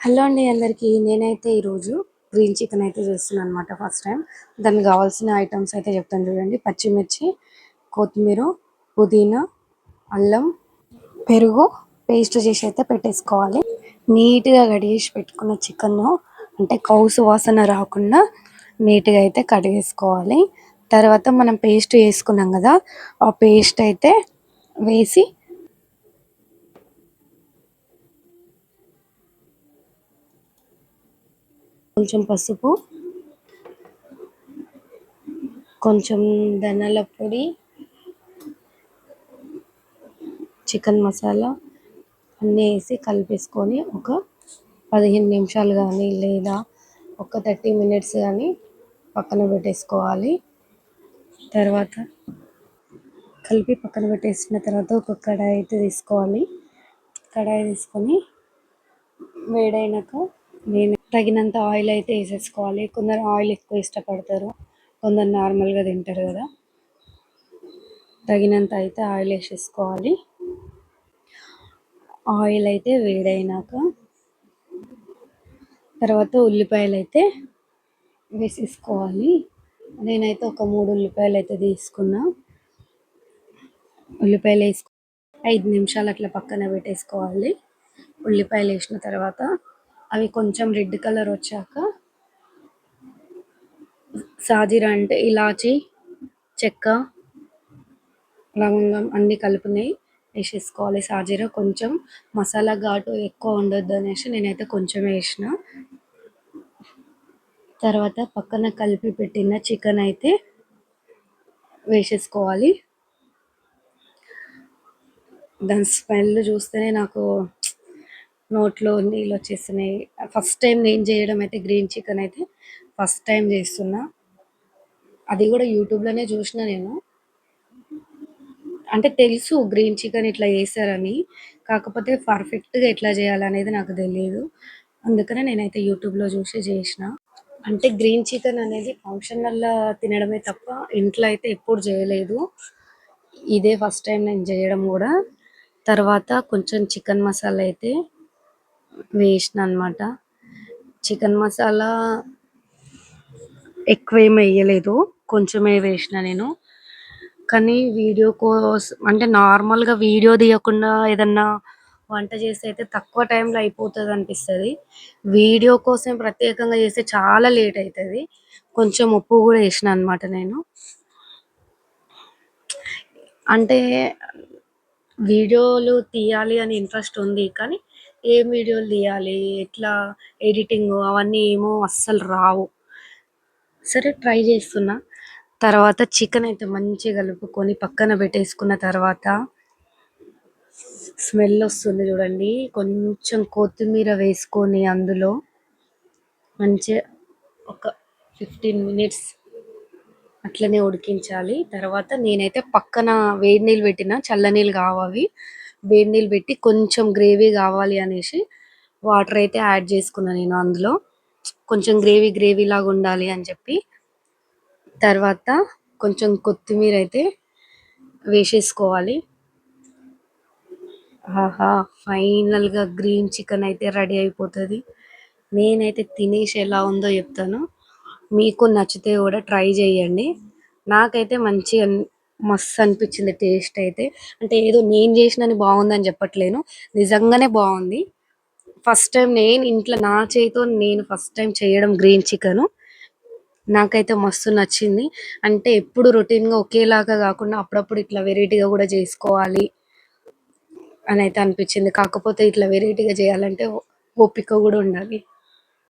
Hello అండి అందరికీ. నేనైతే ఈరోజు గ్రీన్ చికెన్ అయితే చేస్తున్నాను అనమాట ఫస్ట్ టైం. దానికి కావాల్సిన ఐటమ్స్ అయితే చెప్తాను చూడండి. పచ్చిమిర్చి కొత్తిమీర పుదీనా అల్లం పెరుగు పేస్ట్ చేసి అయితే పెట్టేసుకోవాలి. నీట్గా కడిగేసి పెట్టుకున్న చికెన్ అంటే కౌసు వాసన రాకుండా నీట్గా అయితే కడిగేసుకోవాలి. తర్వాత మనం పేస్ట్ వేసుకున్నాం కదా ఆ పేస్ట్ అయితే వేసి కొంచెం పసుపు కొంచెం ధనియాల పొడి చికెన్ మసాలా అన్నీ వేసి కలిపేసుకొని ఒక పదిహేను నిమిషాలు కానీ లేదా ఒక థర్టీ మినిట్స్ కానీ పక్కన పెట్టేసుకోవాలి. తర్వాత కలిపి పక్కన పెట్టేసిన తర్వాత ఒక కడాయి అయితే తీసుకోవాలి. కడాయి తీసుకొని వేడైనాక నేను తగినంత ఆయిల్ అయితే వేసేసుకోవాలి. కొందరు ఆయిల్ ఎక్కువ ఇష్టపడతారు. కొందరు నార్మల్గా తింటారు కదా. తగినంత అయితే ఆయిల్ వేసేసుకోవాలి. ఆయిల్ అయితే వేడైనాక తర్వాత ఉల్లిపాయలు అయితే వేసేసుకోవాలి. నేనైతే ఒక మూడు ఉల్లిపాయలు అయితే తీసుకున్నా. ఉల్లిపాయలు వేసుకు ఐదు నిమిషాలు అట్లా పక్కన పెట్టేసుకోవాలి. ఉల్లిపాయలు వేసిన తర్వాత అవి కొంచెం రెడ్ కలర్ వచ్చాక సాజీరా అంటే ఇలాచి చెక్క లవంగం అన్నీ కలిపినాయి వేసేసుకోవాలి. సాజీరా కొంచెం మసాలా ఘాటు ఎక్కువ ఉండొద్దు అనేసి నేనైతే కొంచెం వేసిన. తర్వాత పక్కన కలిపి పెట్టిన చికెన్ అయితే వేసేసుకోవాలి. దాని స్మెల్ చూస్తేనే నాకు నోట్లో నీళ్ళు వచ్చేస్తున్నాయి. ఫస్ట్ టైం నేను చేయడం అయితే గ్రీన్ చికెన్ అయితే ఫస్ట్ టైం చేస్తున్నా. అది కూడా యూట్యూబ్లోనే చూసిన నేను. అంటే తెలుసు గ్రీన్ చికెన్ ఇట్లా చేశారని. కాకపోతే పర్ఫెక్ట్గా ఎట్లా చేయాలనేది నాకు తెలియదు. అందుకనే నేనైతే యూట్యూబ్లో చూసి చేసిన. అంటే గ్రీన్ చికెన్ అనేది ఫంక్షన్లలో తినడమే తప్ప ఇంట్లో అయితే ఎప్పుడు చేయలేదు. ఇదే ఫస్ట్ టైం నేను చేయడం కూడా. తర్వాత కొంచెం చికెన్ మసాలా అయితే వేసిన అనమాట చికెన్ మసాలా ఎక్కువ ఏమి వేయలేదు. కొంచెమే వేసిన నేను. కానీ వీడియో కోసం అంటే నార్మల్గా వీడియో తీయకుండా ఏదన్నా వంట చేస్తే అయితే తక్కువ టైంలో అయిపోతుంది అనిపిస్తుంది. వీడియో కోసం ప్రత్యేకంగా చేస్తే చాలా లేట్ అవుతుంది కొంచెం ఉప్పు కూడా వేసిన అనమాట నేను. అంటే వీడియోలు తీయాలి అని ఇంట్రెస్ట్ ఉంది కానీ ఏం వీడియోలు తీయాలి ఎట్లా ఎడిటింగ్ అవన్నీ ఏమో అస్సలు రావు. సరే ట్రై చేస్తున్నా. తర్వాత చికెన్ అయితే మంచిగా కలుపుకొని పక్కన పెట్టేసుకున్న తర్వాత స్మెల్ వస్తుంది చూడండి. కొంచెం కొత్తిమీర వేసుకొని అందులో మంచిగా ఒక ఫిఫ్టీన్ మినిట్స్ అట్లనే ఉడికించాలి. తర్వాత నేనైతే పక్కన వేడి నీళ్ళు పెట్టిన చల్లనీళ్ళు కావవి వేడి నీళ్ళు పెట్టి కొంచెం గ్రేవీ కావాలి అనేసి వాటర్ అయితే యాడ్ చేసుకున్నాను నేను అందులో. కొంచెం గ్రేవీ గ్రేవీ లాగా ఉండాలి అని చెప్పి. తర్వాత కొంచెం కొత్తిమీర అయితే వేసేసుకోవాలి. ఆహా ఫైనల్గా గ్రీన్ చికెన్ అయితే రెడీ అయిపోతుంది. నేనైతే తినేసి ఎలా ఉందో చెప్తాను. మీకు నచ్చితే కూడా ట్రై చేయండి. నాకైతే మంచిగా మస్తు అనిపించింది టేస్ట్ అయితే. అంటే ఏదో నేను చేసినని బాగుందని చెప్పట్లేను. నిజంగానే బాగుంది. ఫస్ట్ టైం నేను ఇంట్లో నా చేతితో నేను ఫస్ట్ టైం చేయడం గ్రీన్ చికెన్ నాకైతే మస్తు నచ్చింది. అంటే ఎప్పుడు రొటీన్గా ఒకేలాగా కాకుండా అప్పుడప్పుడు ఇట్లా వెరైటీగా కూడా చేసుకోవాలి అని అయితే అనిపించింది. కాకపోతే ఇట్లా వెరైటీగా చేయాలంటే ఓపిక కూడా ఉండాలి.